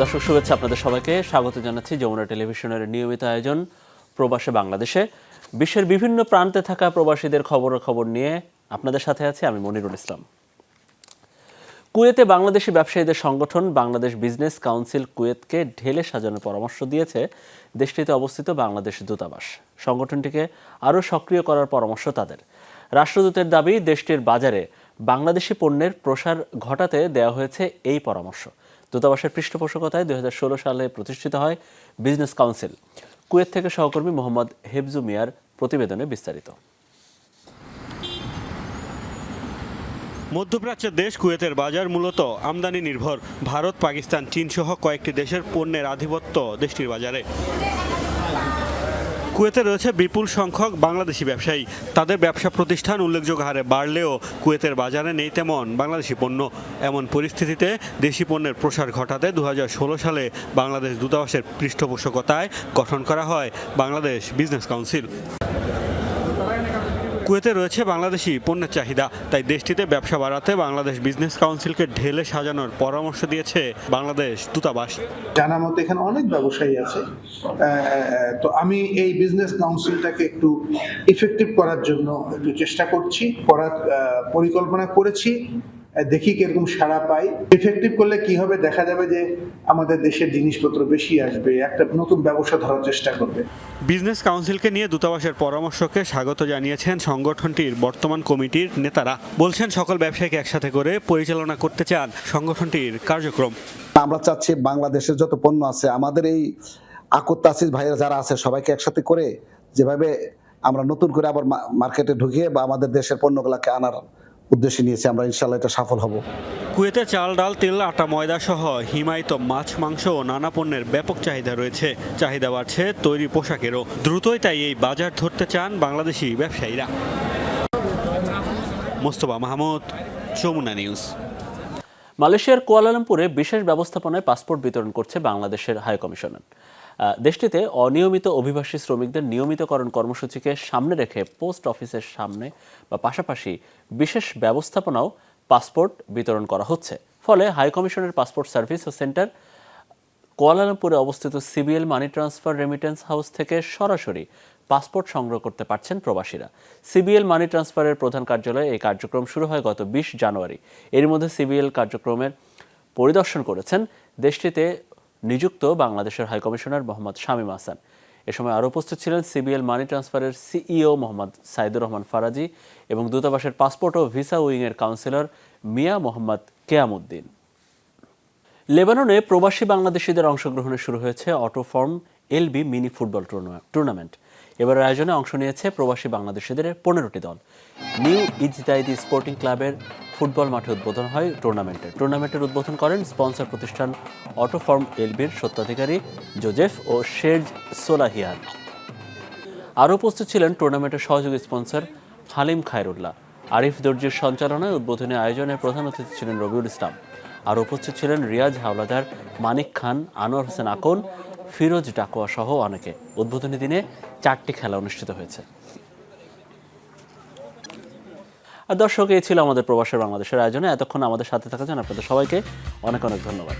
দর্শক শুভেচ্ছা আপনাদের সবাইকে। স্বাগত জানাচ্ছি যমুনা টেলিভিশনের নিয়মিত আয়োজন প্রবাসে বাংলাদেশে। বিশ্বের বিভিন্ন প্রান্তে থাকা প্রবাসীদের খবর খবর নিয়ে আপনাদের সাথে আছি আমি মনিরুল ইসলাম। কুয়েতে বাংলাদেশি ব্যবসায়ীদের সংগঠন বাংলাদেশ বিজনেস কাউন্সিল কুয়েতকে ঢেলে সাজানোর পরামর্শ দিয়েছে। দেশটিতে অবস্থিত বাংলাদেশ দূতাবাস। সংগঠনটিকে আরও সক্রিয় করার পরামর্শ তাদের। রাষ্ট্রদূতের দাবি, দেশটির বাজারে বাংলাদেশি পণ্যের প্রসার ঘটাতে দেওয়া হয়েছে এই পরামর্শ। দূতাবাসের পৃষ্ঠপোষকতায় দু হাজার ষোলো সালে প্রতিষ্ঠিত হয় বিজনেস কাউন্সিল। কুয়েত থেকে সহকর্মী মোহাম্মদ হেফজু মিয়ার প্রতিবেদনে বিস্তারিত। মধ্যপ্রাচ্যের দেশ কুয়েতের বাজার মূলত আমদানি নির্ভর। ভারত, পাকিস্তান চীন সহ কয়েকটি দেশের পণ্যের আধিপত্য দেশটির বাজারে। কুয়েতে রয়েছে বিপুল সংখ্যক বাংলাদেশি ব্যবসায়ী। তাদের ব্যবসা প্রতিষ্ঠান উল্লেখযোগ্য হারে বাড়লেও কুয়েতের বাজারে নেই তেমন বাংলাদেশি পণ্য। এমন পরিস্থিতিতে দেশি পণ্যের প্রসার ঘটাতে দু হাজার ষোলো সালে বাংলাদেশ দূতাবাসের পৃষ্ঠপোষকতায় গঠন করা হয় বাংলাদেশ বিজনেস কাউন্সিল। কুয়েতে রয়েছে বাংলাদেশি পণ্যের চাহিদা। তাই দেশটিতে ব্যবসা বাড়াতে বাংলাদেশ বিজনেস কাউন্সিলকে ঢেলে সাজানোর পরামর্শ দিয়েছে বাংলাদেশ দূতাবাস। জানা মতো এখানে অনেক ব্যবসায়ী আছে। তো আমি এই বিজনেস কাউন্সিলটাকে একটু ইফেক্টিভ করার জন্য একটু চেষ্টা করছি, করার পরিকল্পনা করেছি। দেখি কীরকম সাড়া পাই। ইফেক্টিভ করলে কি হবে? দেখা যাবে যে আমাদের দেশের জিনিসপত্র বেশি আসবে একটা নতুন ব্যবসা ধরার চেষ্টা করবে। বিজনেস কাউন্সিলকে নিয়ে দূতাবাসের পরামর্শকে স্বাগত জানিয়েছেন সংগঠনটির বর্তমান কমিটির নেতারা। বলছেন সকল ব্যবসায়ীকে একসাথে করে পরিচালনা করতে চান সংগঠনটির কার্যক্রম। আমরা চাচ্ছি বাংলাদেশের যত পণ্য আছে আমাদের এই আকত তাসিস ভাইরা যারা আছে সবাইকে একসাথে করে যেভাবে আমরা নতুন করে আবার মা- মার্কেটে ঢুকিয়ে বা আমাদের দেশের পণ্যগুলোকে আনার উদ্দেশ্যে নিয়েছি আমরা ইনশাল্লাহ এটা সফল হব। কুয়েতে চাল ডাল তেল আটা ময়দা সহ হিমায়িত মাছ মাংস ও নানা পণ্যের ব্যাপক চাহিদা রয়েছে। চাহিদা বাড়ছে তৈরি পোশাকেরও। দ্রুতই তাই এই বাজার ধরতে চান বাংলাদেশি ব্যবসায়ীরা। মোস্তফা মাহমুদ যমুনা নিউজ। মালয়েশিয়ার কুয়ালালামপুরে বিশেষ ব্যবস্থাপনায় পাসপোর্ট বিতরণ করছে বাংলাদেশের হাই কমিশনার। আহ, দেশটিতে অনিয়মিত অভিবাসী শ্রমিকদের নিয়মিতকরণ কর্মসূচিকে সামনে রেখে পোস্ট অফিসের সামনে বা পাশাপাশি বিশেষ ব্যবস্থাপনাও পাসপোর্ট বিতরণ করা হচ্ছে। ফলে হাইকমিশনের পাসপোর্ট সার্ভিস ও সেন্টার কুয়ালালামপুরে অবস্থিত CBL money transfer remittance house থেকে সরাসরি পাসপোর্ট সংগ্রহ করতে পারছেন প্রবাসীরা। সিবিএল মানি ট্রান্সফারের প্রধান কার্যালয়ে এই কার্যক্রম শুরু হয় গত বিশ জানুয়ারি। এর মধ্যে সিবিএল কার্যক্রমের পরিদর্শন করেছেন। দেশটিতে নিযুক্ত বাংলাদেশের হাইকমিশনার মোহাম্মদ শামীম হাসান এ সময় আরও উপস্থিত ছিলেন সিবিএল মানি ট্রান্সফারের সিইও মোহাম্মদ সাইদুর রহমান ফারাজি এবং দূতাবাসের পাসপোর্ট ও ভিসা উইংয়ের কাউন্সিলর মিয়া মোহাম্মদ কেয়ামুদ্দিন। লেবাননে প্রবাসী বাংলাদেশিদের অংশগ্রহণে শুরু হয়েছে Autoform LB mini football tournament tournament. এবারের আয়োজনে অংশ নিয়েছে প্রবাসী বাংলাদেশিদের পনেরোটি দল। নিউ ইজদাইদি স্পোর্টিং ক্লাবের ফুটবল মাঠে উদ্বোধন হয় টুর্নামেন্টের টুর্নামেন্টের উদ্বোধন করেন স্পন্সর প্রতিষ্ঠান অটোফর্ম এলবির সত্ত্বাধিকারী জোজেফ ও শেরজ সোলাহিয়ান। আরও উপস্থিত ছিলেন টুর্নামেন্টের সহযোগী স্পন্সর হালিম খায়রুল্লাহ। আরিফ দর্জির সঞ্চালনায় উদ্বোধনী আয়োজনে প্রধান অতিথি ছিলেন রবিউল ইসলাম। আর উপস্থিত ছিলেন রিয়াজ হাওলাদার মানিক খান, আনোয়ার হোসেন আকন ফিরোজ ডাকোয়া সহ অনেকে। উদ্বোধনী দিনে চারটি খেলা অনুষ্ঠিত হয়েছে। আর দর্শক, এই ছিল আমাদের প্রবাসের বাংলাদেশের আয়োজনে। এতক্ষণ আমাদের সাথে থাকার জন্য আপনাদের সবাইকে অনেক অনেক ধন্যবাদ।